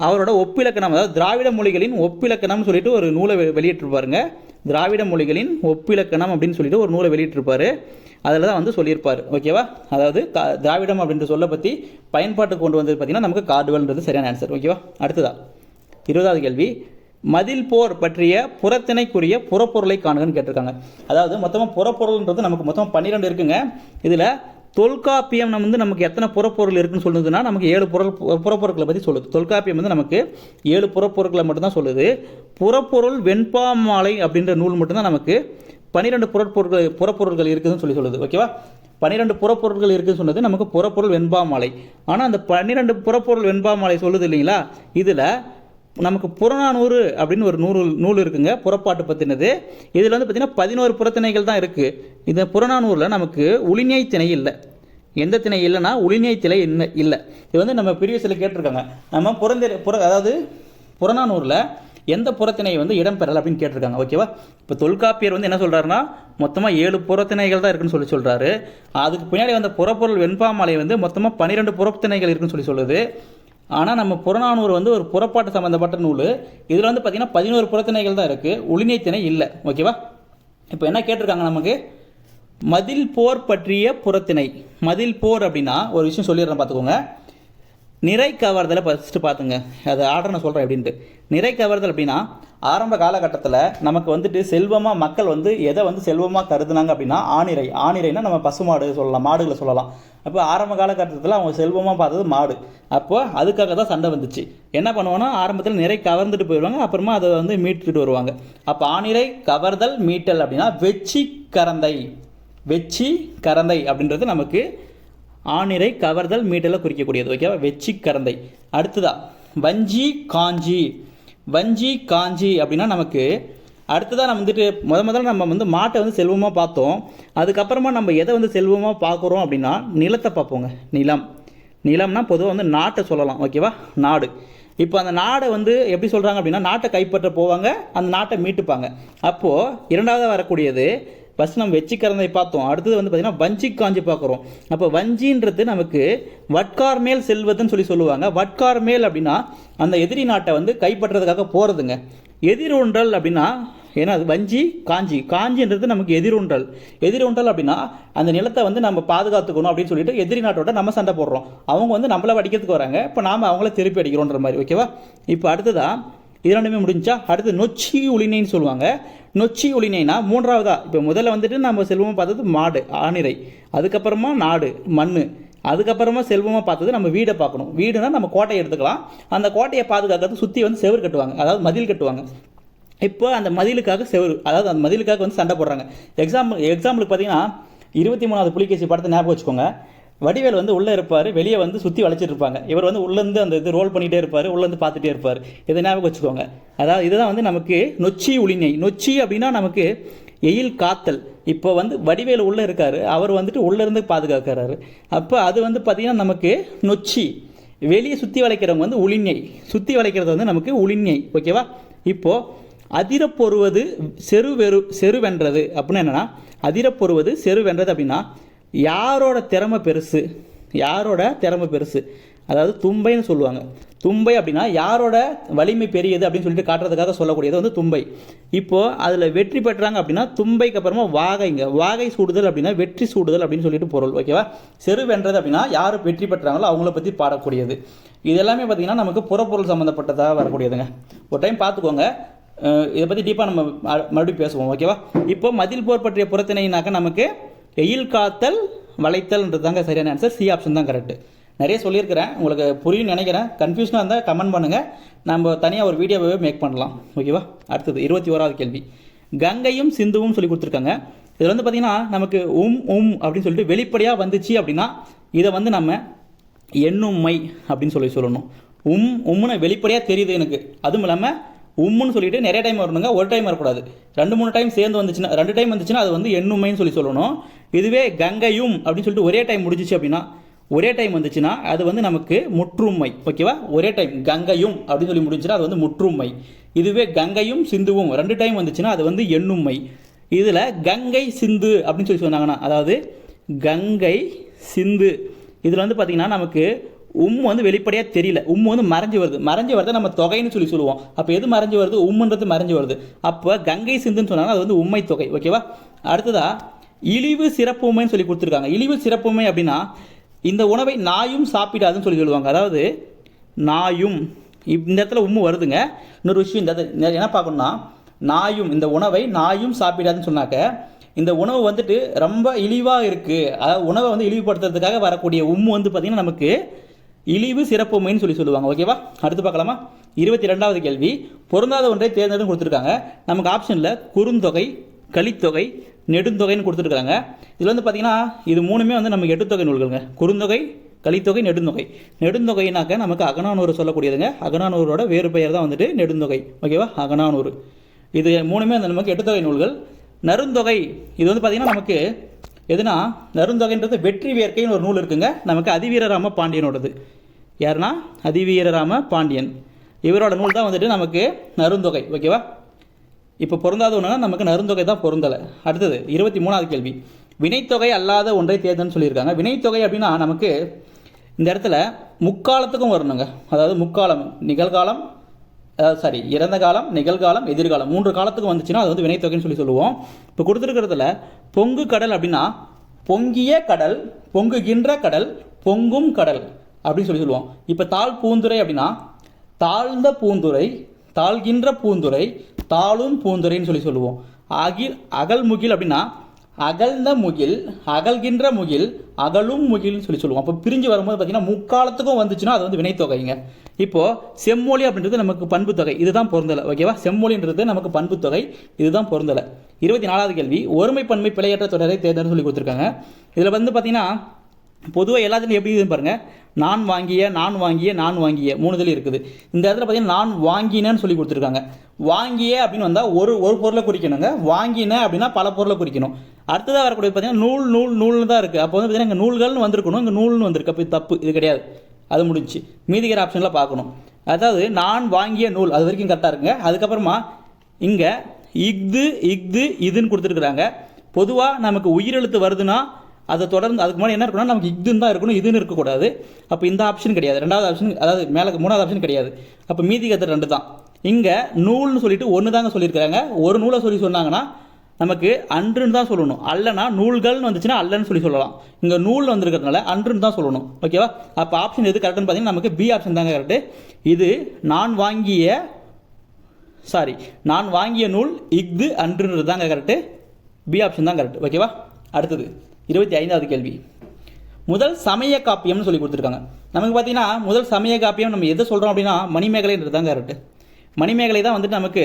அவரோட ஒப்பிலக்கணம் அதாவது திராவிட மொழிகளின் ஒப்பிலக்கணம்னு சொல்லிட்டு ஒரு நூலை வெளியிட்டிருப்பாருங்க. திராவிட மொழிகளின் ஒப்பிலக்கணம் அப்படின்னு சொல்லிட்டு ஒரு நூலை வெளியிட்டிருப்பாரு. அதில் தான் வந்து சொல்லியிருப்பார். ஓகேவா அதாவது கா- திராவிடம் அப்படின்ற சொல்ல பற்றி பயன்பாட்டுக்கு கொண்டு வந்தது பார்த்தீங்கன்னா நமக்கு கார்டுவல்ன்றது சரியான ஆன்சர் ஓகேவா அடுத்ததா. இருபதாவது கேள்வி. மதில் போர் பற்றிய புறத்திணைக்குரிய புறப்பொருளை காணுங்கன்னு கேட்டிருக்காங்க. அதாவது மொத்தமாக புறப்பொருள்ன்றது நமக்கு மொத்தம் பன்னிரெண்டு இருக்குங்க. இதில் தொல்காப்பியம் நம்ம வந்து நமக்கு எத்தனை புறப்பொருள் இருக்குன்னு சொல்லுதுன்னா நமக்கு ஏழு புற புறப்பொருட்களை பற்றி சொல்லுது. தொல்காப்பியம் வந்து நமக்கு ஏழு புறப்பொருட்களை மட்டும்தான் சொல்லுது. புறப்பொருள் வெண்பாமாலை அப்படின்ற நூல் மட்டும்தான் நமக்கு பன்னிரெண்டு புறப்பொருட்கள் புறப்பொருள்கள் இருக்குதுன்னு சொல்லி சொல்லுது. ஓகேவா பன்னிரெண்டு புறப்பொருட்கள் இருக்குதுன்னு சொன்னது நமக்கு புறப்பொருள் வெண்பாமாலை ஆனால் அந்த பன்னிரெண்டு புறப்பொருள் வெண்பாமாலை சொல்லுது இல்லைங்களா? இதில் நமக்கு புறநானூறு அப்படின்னு ஒரு நூல் நூல் இருக்குங்க. புறப்பாட்டு பற்றினது இதில் வந்து பார்த்திங்கன்னா பதினோரு புறத்திணைகள் தான் இருக்குது இந்த புறநானூரில் நமக்கு உளிஞை திணை இல்லை. எந்த திணை இல்லைன்னா உளிநீர் திணை என்ன இல்லை. இது வந்து நம்ம ப்ரீவியஸில் கேட்டிருக்காங்க. நம்ம புறந்திர புற அதாவது புறநானூரில் எந்த புறத்திணை வந்து இடம்பெறலை அப்படின்னு கேட்டிருக்காங்க. ஓகேவா இப்போ தொல்காப்பியர் வந்து என்ன சொல்கிறாருன்னா மொத்தமாக ஏழு புறத்திணைகள் தான் இருக்குன்னு சொல்லி சொல்கிறாரு அதுக்கு பின்னாடி வந்த புறப்பொருள் வெண்பாமலை வந்து மொத்தமாக பன்னிரெண்டு புறத்திணைகள் இருக்குன்னு சொல்லி சொல்லுது. ஆனால் நம்ம புறநானூறு வந்து ஒரு புறப்பாட்டு சம்மந்தப்பட்ட நூல். இதில் வந்து பார்த்தீங்கன்னா பதினோரு புறத்திணைகள் தான் இருக்குது உளிநீத்திணை இல்லை. ஓகேவா இப்போ என்ன கேட்டிருக்காங்க நமக்கு? மதில் போர் பற்றிய புறத்திணை. மதில் போர் அப்படின்னா ஒரு விஷயம் சொல்லிடுறேன் பார்த்துக்கோங்க. நிறை கவர்தலை ஃபஸ்ட்டு பார்த்துங்க. அது ஆர்டர் நான் சொல்கிறேன் அப்படின்ட்டு நிறை கவர்தல் அப்படின்னா ஆரம்ப காலகட்டத்தில் நமக்கு வந்துட்டு செல்வமாக மக்கள் வந்து எதை வந்து செல்வமாக கருதுனாங்க அப்படின்னா ஆணிரை ஆணிரைனா நம்ம பசுமாடு சொல்லலாம் மாடுகளை சொல்லலாம். அப்போ ஆரம்ப காலகட்டத்தில் அவங்க செல்வமாக பார்த்தது மாடு. அப்போ அதுக்காக தான் சண்டை வந்துச்சு. என்ன பண்ணுவோன்னா ஆரம்பத்தில் நிறை கவர்ந்துட்டு போயிடுவாங்க அப்புறமா அதை வந்து மீட்டுட்டு வருவாங்க. அப்போ ஆணிரை கவர்தல் மீட்டல் அப்படின்னா வெச்சி கரந்தை. வெச்சி கரந்தை அப்படின்றது நமக்கு ஆணிரை கவர்தல் மீட்டலை குறிக்கக்கூடியது ஓகேவா வெச்சி கரந்தை. அடுத்ததா வஞ்சி காஞ்சி. வஞ்சி காஞ்சி அப்படின்னா நமக்கு அடுத்ததாக நம்ம வந்துட்டு முத முதல்ல நம்ம வந்து மாட்டை வந்து செல்வமாக பார்த்தோம். அதுக்கப்புறமா நம்ம எதை வந்து செல்வமாக பார்க்குறோம் அப்படின்னா நிலத்தை பார்ப்போங்க. நிலம். நிலம்னா பொதுவாக வந்து நாட்டை சொல்லலாம் ஓகேவா நாடு. இப்போ அந்த நாடை வந்து எப்படி சொல்கிறாங்க அப்படின்னா நாட்டை கைப்பற்ற போவாங்க அந்த நாட்டை மீட்டுப்பாங்க. அப்போது இரண்டாவது வரக்கூடியது ஃபஸ்ட் நம்ம வெச்சிக்கிறதை பார்த்தோம். அடுத்தது வந்து பார்த்தீங்கன்னா வஞ்சி காஞ்சி பார்க்குறோம். அப்போ வஞ்சின்றது நமக்கு வட்கார் மேல் செல்வதுன்னு சொல்லி சொல்லுவாங்க. வட்கார் மேல் அப்படின்னா அந்த எதிரி நாட்டை வந்து கைப்பற்றுறதுக்காக போகிறதுங்க எதிரொன்றல் அப்படின்னா ஏன்னா அது வஞ்சி காஞ்சி. காஞ்சின்றது நமக்கு எதிரொன்றல். எதிரொன்றல் அப்படின்னா அந்த நிலத்தை வந்து நம்ம பாதுகாத்துக்கணும் அப்படின்னு சொல்லிட்டு எதிரி நாட்டோட நம்ம சண்டை போடுறோம். அவங்க வந்து நம்மளை அடிக்கிறதுக்கு வராங்க. இப்போ நாம் அவங்கள திருப்பி அடிக்கிறோன்ற மாதிரி. ஓகேவா? இப்போ அடுத்ததான் இது ரெண்டுமே முடிஞ்சா அடுத்து நொச்சி உளினைன்னு சொல்லுவாங்க. நொச்சி உளினைனா மூன்றாவதா? இப்போ முதல்ல வந்துட்டு நம்ம செல்வமாக பார்த்தது மாடு ஆணிரை அதுக்கப்புறமா நாடு மண் அதுக்கப்புறமா செல்வமாக பார்த்தது நம்ம வீடை பார்க்கணும். வீடுனா நம்ம கோட்டையை எடுத்துக்கலாம். அந்த கோட்டையை பாதுகாக்கிறது சுற்றி வந்து செவர் கட்டுவாங்க. அதாவது மதில் கட்டுவாங்க. இப்போ அந்த மதிலுக்காக செவரு அதாவது அந்த மதிலுக்காக வந்து சண்டை போடுறாங்க. எக்ஸாம்பிள் எக்ஸாம்பிளுக்கு பார்த்தீங்கன்னா இருபத்தி மூணாவது புலிகேசி படத்தை ஞாபகம் வச்சுக்கோங்க. வடிவேல் வந்து உள்ளே இருப்பார் வெளியே வந்து சுற்றி வளைச்சிட்டு இருப்பாங்க. இவர் வந்து உள்ளேருந்து அந்த இது ரோல் பண்ணிகிட்டே இருப்பார் உள்ளேருந்து பார்த்துட்டே இருப்பார். இதை ஞாபகம் வச்சுக்கோங்க. அதாவது இதுதான் வந்து நமக்கு நொச்சி உளிநை. நொச்சி அப்படின்னா நமக்கு எயில் காத்தல். இப்போ வந்து வடிவேல் உள்ளே இருக்கார் அவர் வந்துட்டு உள்ளே இருந்து பாதுகாக்கிறாரு. அப்போ அது வந்து பார்த்திங்கன்னா நமக்கு நொச்சி. வெளியே சுற்றி வளைக்கிறவங்க வந்து உளிஞை சுற்றி வளைக்கிறது வந்து நமக்கு உளிஞை ஓகேவா? இப்போது அதிரப்பொருவது செருவெரு செருவென்றது அப்படின்னா என்னன்னா அதிரப்பொருவது செருவென்றது அப்படின்னா யாரோட திறமை பெருசு? யாரோட திறமை பெருசு? அதாவது தும்பைன்னு சொல்லுவாங்க. தும்பை அப்படின்னா யாரோட வலிமை பெரியது அப்படின்னு சொல்லிட்டு காட்டுறதுக்காக சொல்லக்கூடியது வந்து தும்பை. இப்போது அதில் வெற்றி பெற்றாங்க அப்படின்னா தும்பைக்கு அப்புறமா வாகைங்க. வாகை சூடுதல் அப்படின்னா வெற்றி சூடுதல் அப்படின்னு சொல்லிட்டு பொருள். ஓகேவா? செருவென்றது அப்படின்னா யார் வெற்றி பெற்றாங்களோ அவங்கள பற்றி பாடக்கூடியது. இது எல்லாமே பார்த்திங்கன்னா நமக்கு புறப்பொருள் சம்மந்தப்பட்டதாக வரக்கூடியதுங்க. ஒரு டைம் பார்த்துக்கோங்க இதை பற்றி டீப்பாக நம்ம ம- மறுபடியும் பேசுவோம். ஓகேவா? இப்போ மதில் போர் பற்றிய புறத்தினைனாக்க நமக்கு வெயில் காத்தல் வளைத்தல்ன்றது தாங்க சரியான ஆன்சர் சி ஆப்ஷன் தான் கரெக்ட் நிறைய சொல்லியிருக்கிறேன். உங்களுக்கு புரியும் நினைக்கிறேன். கன்ஃபியூஷனாக இருந்தால் கமெண்ட் பண்ணுங்கள் நம்ம தனியாக ஒரு வீடியோவே மேக் பண்ணலாம். ஓகேவா அடுத்தது இருபத்தி ஓராவது கேள்வி. கங்கையும் சிந்துவும் சொல்லி கொடுத்துருக்காங்க. இதில் வந்து பார்த்தீங்கன்னா நமக்கு உம் உம் அப்படின்னு சொல்லிட்டு வெளிப்படையாக வந்துச்சு அப்படின்னா இதை வந்து நம்ம எண்ணும்மை அப்படின்னு சொல்லி சொல்லணும். உம் உம்முன்னு வெளிப்படையாக தெரியுது எனக்கு. அதுவும் இல்லாமல் உம்முன்னு சொல்லிட்டு நிறைய டைம் வரணுங்க. ஒரு டைம் வரக்கூடாது. ரெண்டு மூணு டைம் சேர்ந்து வந்துச்சுன்னா ரெண்டு டைம் வந்துச்சுன்னா அது வந்து எண்ணுமைன்னு சொல்லி சொல்லணும். இதுவே கங்கையும் அப்படின்னு சொல்லிட்டு ஒரே டைம் முடிஞ்சிச்சு அப்படின்னா ஒரே டைம் வந்துச்சுன்னா அது வந்து நமக்கு முற்றுமை. ஓகேவா ஒரே டைம் கங்கையும் அப்படின்னு சொல்லி முடிஞ்சுன்னா அது வந்து முற்றுமை. இதுவே கங்கையும் சிந்துவும். ரெண்டு டைம் வந்துச்சுன்னா அது வந்து எண்ணுமை. இதில் கங்கை சிந்து அப்படின்னு சொல்லி சொன்னாங்கன்னா அதாவது கங்கை சிந்து. இதில் வந்து பார்த்திங்கன்னா நமக்கு உம் வந்து வெளிப்படையாக தெரியல. உம் வந்து மறைஞ்சு வருது. மறைஞ்சு வருது நம்ம தொகைன்னு சொல்லி சொல்லுவோம். அப்போ எது மறைஞ்சு வருது? உம்ன்றது மறைஞ்சு வருது. அப்போ கங்கை சிந்துன்னு சொன்னாங்கன்னா அது வந்து உண்மை தொகை. ஓகேவா அடுத்ததா இழிவு சிறப்புமைன்னு சொல்லி கொடுத்துருக்காங்க. இழிவு சிறப்புமை அப்படின்னா இந்த உணவை நாயும் சாப்பிடாதுன்னு சொல்லி சொல்லுவாங்க. அதாவது நாயும். இப்~ இந்த இடத்துல உம்மு வருதுங்க. இன்னொரு விஷயம் இந்த என்ன பார்க்கணும்னா நாயும் இந்த உணவை நாயும் சாப்பிடாதுன்னு சொன்னாக்க இந்த உணவு வந்துட்டு ரொம்ப இழிவாக இருக்குது அதாவது உணவை வந்து இழிவுபடுத்துறதுக்காக வரக்கூடிய உம்மு வந்து பார்த்திங்கன்னா நமக்கு இழிவு சிறப்புமைன்னு சொல்லி சொல்லுவாங்க. ஓகேவா அடுத்து பார்க்கலாமா? இருபத்தி ரெண்டாவது கேள்வி. பொருந்தாத ஒன்றை தேர்ந்தெடுத்து கொடுத்துருக்காங்க. நமக்கு ஆப்ஷனில் குறுந்தொகை கலித்தொகை நெடுந்தொகைன்னு கொடுத்துருக்காங்க. இதில் வந்து பார்த்தீங்கன்னா இது மூணுமே வந்து நமக்கு எட்டுத்தொகை நூல்களுங்க. குறுந்தொகை கலித்தொகை நெடுந்தொகை. நெடுந்தொகைனாக்க நமக்கு அகநானூறு சொல்லக்கூடியதுங்க. அகனானூரோட வேறு பெயர் தான் வந்துட்டு நெடுந்தொகை. ஓகேவா அகனானூர் இது மூணுமே வந்து நமக்கு எட்டுத்தொகை நூல்கள். நருந்தொகை இது வந்து பார்த்திங்கன்னா நமக்கு எதுனா நருந்தொகைன்றது வெற்றி வேர்க்கைன்னு ஒரு நூல் இருக்குங்க. நமக்கு அதிவீரராம பாண்டியனோடது. யாருன்னா? அதிவீரராம பாண்டியன். இவரோட நூல் தான் வந்துட்டு நமக்கு நருந்தொகை ஓகேவா இப்போ பொருந்தாத ஒன்றுனா நமக்கு நருந்தொகை தான் பொருந்தலை. அடுத்தது இருபத்தி மூணாவது கேள்வி. வினைத்தொகை அல்லாத ஒன்றை தேர்தல்னு சொல்லியிருக்காங்க. வினைத்தொகை அப்படின்னா நமக்கு இந்த இடத்துல முக்காலத்துக்கும் வரணுங்க. அதாவது முக்காலம் நிகழ்காலம் சாரி இறந்த காலம் நிகழ்காலம் எதிர்காலம் மூன்று காலத்துக்கு வந்துச்சுன்னா அது வந்து வினைத்தொகைன்னு சொல்லி சொல்லுவோம். இப்போ கொடுத்துருக்கிறதுல பொங்கு கடல் அப்படின்னா பொங்கிய கடல் பொங்குகின்ற கடல் பொங்கும் கடல் அப்படின்னு சொல்லி சொல்லுவோம். இப்போ தாழ் பூந்துரை அப்படின்னா தாழ்ந்த பூந்துரை தாழ்கின்ற பூந்துரை தாழும் பூந்துரைன்னு சொல்லி சொல்லுவோம். அகில் அகல் முகில் அப்படின்னா அகழ்ந்த முகில் அகழ்கின்ற முகில் அகலும் முகில்னு சொல்லி சொல்லுவோம். அப்போ பிரிஞ்சு வரும்போது பார்த்தீங்கன்னா முக்காலத்துக்கும் வந்துச்சுன்னா அது வந்து வினைத்தொகைங்க. இப்போது செம்மொழி அப்படின்றது நமக்கு பண்பு தொகை இதுதான் பொருந்தலை. ஓகேவா? செம்மொழின்றது நமக்கு பண்பு தொகை இதுதான் பொருந்தலை. இருபத்தி நாலாவது கேள்வி. ஒருமை பன்மை பிழையற்ற தொடரை தேர்தல் சொல்லி கொடுத்துருக்காங்க. இதில் வந்து பார்த்தீங்கன்னா பொதுவாக எல்லாத்துலையும் எப்படி இதுன்னு பாருங்கள் நான் வாங்கிய நான் வாங்கிய நான் வாங்கிய மூணு இதில் இருக்குது. இந்த இடத்துல பார்த்தீங்கன்னா நான் வாங்கினேன்னு சொல்லி கொடுத்துருக்காங்க. வாங்கிய அப்படின்னு வந்தால் ஒரு ஒரு பொருளை குறிக்கணுங்க. வாங்கின அப்படின்னா பல பொருளை குறிக்கணும். அடுத்ததாக வரக்கூடிய பார்த்தீங்கன்னா நூல் நூல் நூல்னு தான் இருக்குது அப்போ வந்து பார்த்தீங்கன்னா இங்கே நூல்கள்னு வந்திருக்கணும். இங்கே நூல்னு வந்திருக்கு. அப்போ இது தப்பு. இது கிடையாது. அது முடிஞ்சு. மீதிக்கிற ஆப்ஷனில் பார்க்கணும். அதாவது நான் வாங்கிய நூல் அது வரைக்கும் கரெக்டாக இருக்குங்க. அதுக்கப்புறமா இங்கே இஃது இஃது இதுன்னு கொடுத்துருக்குறாங்க. பொதுவாக நமக்கு உயிரெழுத்து வருதுன்னா அதை தொடர்ந்து அதுக்கு முன்னாடி என்ன இருக்கணும் நமக்கு இஃதுன்னு தான் இருக்கணும். இதுன்னு இருக்கக்கூடாது. அப்போ இந்த ஆப்ஷன் கிடையாது. ரெண்டாவது ஆப்ஷன் அதாவது மேலே மூணாவது ஆப்ஷன் கிடையாது. அப்போ மீதி கத்து ரெண்டு தான். இங்கே நூல்னு சொல்லிட்டு ஒன்று தாங்க சொல்லியிருக்கிறாங்க. ஒரு நூலை சொல்லி சொன்னாங்கன்னா நமக்கு அன்றுன்னு தான் சொல்லணும். அல்லனா நூல்கள்னு வந்துச்சுன்னா அல்லன்னு சொல்லி சொல்லலாம். இங்கே நூல் வந்திருக்கிறதுனால அன்றுன்னு தான் சொல்லணும். ஓகேவா அப்போ ஆப்ஷன் எது கரெக்டுன்னு பார்த்தீங்கன்னா நமக்கு பி ஆப்ஷன் தாங்க கரெக்டு இது நான் வாங்கிய சாரி நான் வாங்கிய நூல் இஃது அன்றுன்றது தாங்க கரெக்டு பி ஆப்ஷன் தான் கரெக்ட் ஓகேவா அடுத்தது இருபத்தி ஐந்தாவது கேள்வி. முதல் சமய காப்பியம்னு சொல்லி கொடுத்துருக்காங்க. நமக்கு பார்த்தீங்கன்னா முதல் சமய காப்பியம் நம்ம எதை சொல்கிறோம் அப்படின்னா மணிமேகலைன்றது தான் கரெக்ட் மணிமேகலை தான் வந்துட்டு நமக்கு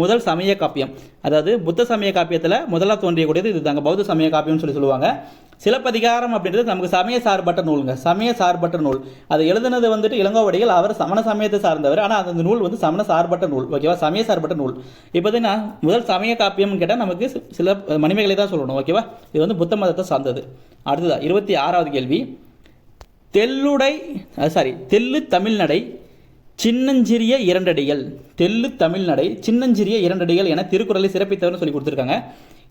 முதல் சமய காப்பியம். அதாவது புத்த சமய காப்பியத்தில் முதலாக தோன்றியக்கூடியது இது தாங்க பௌத்த சமய காப்பியம்னு சொல்லி சொல்லுவாங்க. சிலப்பதிகாரம் அப்படின்றது நமக்கு சமய சார்பற்ற நூலுங்க. சமய சார்பற்ற நூல். அது எழுதுனது வந்துட்டு இளங்கோவடிகள் அவர் சமண சமயத்தை சார்ந்தவர். ஆனால் அந்த நூல் வந்து சமண சார்பற்ற நூல். ஓகேவா? சமய சார்பற்ற நூல். இப்போ பார்த்தீங்கன்னா முதல் சமய காப்பியம்னு கேட்டால் நமக்கு சில மணிமேகலை தான் சொல்லணும். ஓகேவா? இது வந்து புத்த மதத்தை சார்ந்தது. அடுத்ததா இருபத்தி ஆறாவது கேள்வி. தெல்லுடை சாரி தெல்லு தமிழ்நடை சின்னஞ்சிறிய இரண்டடிகள். தெல்லு தமிழ்நடை சின்னஞ்சிறிய இரண்டடிகள் என திருக்குறளை சிறப்பித்தவர்னு சொல்லி கொடுத்துருக்காங்க.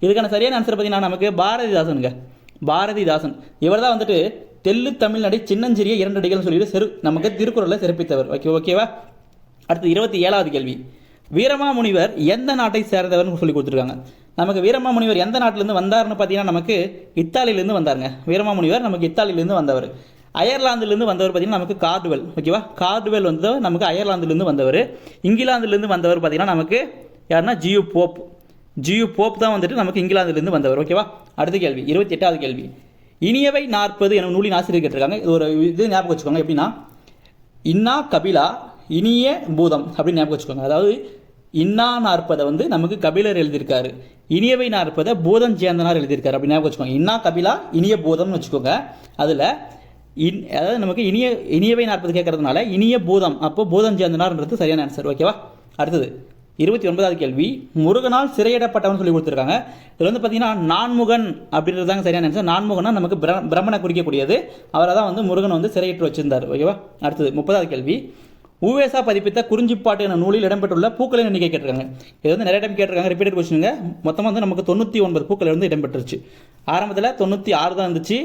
இதுக்கான சரியான ஆன்சர் பார்த்தீங்கன்னா நமக்கு பாரதிதாசனுங்க. பாரதிதாசன். இவர் தான் வந்துட்டு தெல்லு தமிழ்நடை சின்னஞ்சிறிய இரண்டடிகள்னு சொல்லிட்டு சிறு நமக்கு திருக்குறளை சிறப்பித்தவர். ஓகே ஓகேவா? அடுத்து இருபத்தி ஏழாவது கேள்வி. வீரமாமுனிவர் எந்த நாட்டை சேர்ந்தவர்னு சொல்லி கொடுத்துருக்காங்க. நமக்கு வீரமாமுனிவர் எந்த நாட்டிலேருந்து வந்தார்னு பார்த்தீங்கன்னா நமக்கு இத்தாலியிலேருந்து வந்தாருங்க. வீரமாமுனிவர் நமக்கு இத்தாலியிலேருந்து வந்தவர். அயர்லாந்துலேருந்து வந்தவர் பார்த்தீங்கன்னா நமக்கு கார்டுவெல் ஓகேவா கார்டுவெல் வந்து நமக்கு அயர்லாந்துலேருந்து வந்தவர். இங்கிலாந்துலேருந்து வந்தவர் பார்த்தீங்கன்னா நமக்கு யாருன்னா ஜியு போப். ஜியு போப் தான் வந்துட்டு நமக்கு இங்கிலாந்துலேருந்து வந்தவர் ஓகேவா அடுத்த கேள்வி இருபத்தி எட்டாவது கேள்வி. இனியவை நாற்பது என நூலின் ஆசிரியர் கேட்டிருக்காங்க. இது ஒரு இது ஞாபகம் வச்சுக்கோங்க எப்படின்னா இன்னா கபிலா இனிய பூதம் அப்படின்னு ஞாபகம் வச்சுக்கோங்க. அதாவது இன்னா நாற்பதை வந்து நமக்கு கபிலர் எழுதியிருக்காரு. இனியவை நாற்பதை பூதம் சேந்தனார் எழுதியிருக்காரு அப்படின்னு ஞாபகம் வச்சுக்கோங்க. இன்னா கபிலா இனிய பூதம்னு வச்சுக்கோங்க. அதில் இன் அதாவது நமக்கு இனிய இனியவை நாற்பது கேட்கறதுனால இனிய பூதம் அப்போ பூதம் சேர்ந்தனார்ன்றது சரியான ஆன்சர் ஓகேவா அடுத்தது இருபத்தி ஒன்பதாவது கேள்வி முருகனால் சிறையிடப்பட்டவன் சொல்லி கொடுத்துருக்காங்க. இதில் வந்து பார்த்தீங்கன்னா நான்முகன் அப்படின்றது தாங்க சரியான ஆன்சர் நான்முகனா நமக்கு பிர பிரம்மனை குறிக்கக்கூடியது. அவரை தான் வந்து முருகன் வந்து சிறையிட்டு வச்சிருந்தார் ஓகேவா அடுத்தது முப்பதாவது கேள்வி உவேசா பதிப்பித்த குறிஞ்சிப்பாட்டு என நூலில் இடம்பெற்றுள்ள பூக்களின் எண்ணிக்கை கேட்டிருக்காங்க. இது வந்து நிறைய டைம் கேட்டிருக்காங்க. ரிப்பீட்டட் கொஸ்டினுங்க மொத்தமாக வந்து நமக்கு தொண்ணூற்றி ஒன்பது பூக்கள் வந்து இடம்பெற்றுச்சு ஆரம்பத்தில் தொண்ணூற்றி ஆறு தான் இருந்துச்சு.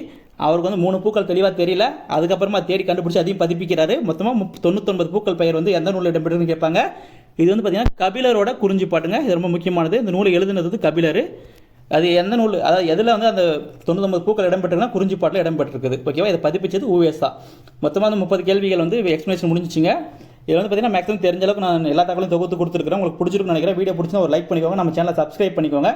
அவருக்கு வந்து மூணு பூக்கள் தெளிவாக தெரியல. அதுக்கப்புறமா தேடி கண்டுபிடிச்சி அதையும் பதிப்பிக்கிறாரு. மொத்தமாக முப் தொண்ணூத்தொன்பது பூக்கள் பெயர் வந்து எந்த நூலில் இடம்பெற்றதுன்னு கேட்பாங்க. இது வந்து பார்த்தீங்கன்னா கபிலரோட குறிஞ்சி பாட்டுங்க. இது ரொம்ப முக்கியமானது. இந்த நூலை எழுதுனது கபிலர். அது எந்த நூல் அதாவது எதில் வந்து அந்த தொண்ணூத்தொம்பது பூக்கள் இடம்பெற்றுனா குறிஞ்சி பாட்டில் இடம்பெற்றிருக்குது. ஓகேவா? இதை பதிப்பிச்சது ஊஎஸ்ஆ மொத்தமாக அந்த முப்பது கேள்விகள் வந்து எக்ஸ்பிளேஷன் முடிஞ்சிச்சுங்க. இதில் வந்து பார்த்தீங்கன்னா மேக்ஸிமம் தெரிஞ்ச அளவுக்கு நான் எல்லா தகவலும் தொகுத்து கொடுத்துருக்கேன் உங்களுக்கு பிடிச்சிருக்குன்னு நினைக்கிறேன். வீடியோ பிடிச்சா ஒரு லைக் பண்ணிக்கோங்க. நம்ம சேனலை சப்ஸ்கிரைப் பண்ணிக்கோங்க.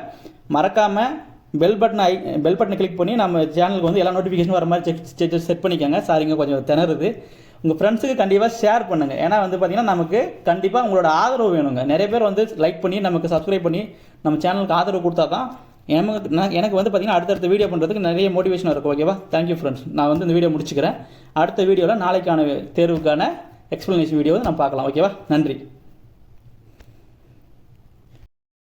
மறக்காமல் பெல் பட்டன் ஐ பெல் பட்டனை கிளிக் பண்ணி நம்ம சேனலுக்கு வந்து எல்லா நோட்டிஃபிகேஷன் வர மாதிரி செக் செட் பண்ணிக்கோங்க. சாரிங்க கொஞ்சம் திணறுது. உங்கள் ஃப்ரெண்ட்ஸுக்கு கண்டிப்பாக ஷேர் பண்ணுங்கள் ஏன்னா வந்து பார்த்தீங்கன்னா நமக்கு கண்டிப்பாக உங்களோட ஆதரவு வேணுங்க. நிறைய பேர் வந்து லைக் பண்ணி நமக்கு சப்ஸ்கிரைப் பண்ணி நம்ம சேனலுக்கு ஆதரவு கொடுத்தா தான் எனக்கு நான் எனக்கு வந்து பார்த்தீங்கன்னா அடுத்தடுத்த வீடியோ பண்ணுறதுக்கு நிறைய மோட்டிவேஷன் இருக்கும். ஓகேவா தேங்க்யூ ஃப்ரெண்ட்ஸ் நான் வந்து இந்த வீடியோ முடிச்சுக்கிறேன். அடுத்த வீடியோவில் நாளைக்கான தேர்வுக்கான எக்ஸ்ப்ளனேஷன் வீடியோவை நான் பார்க்கலாம். ஓகேவா நன்றி.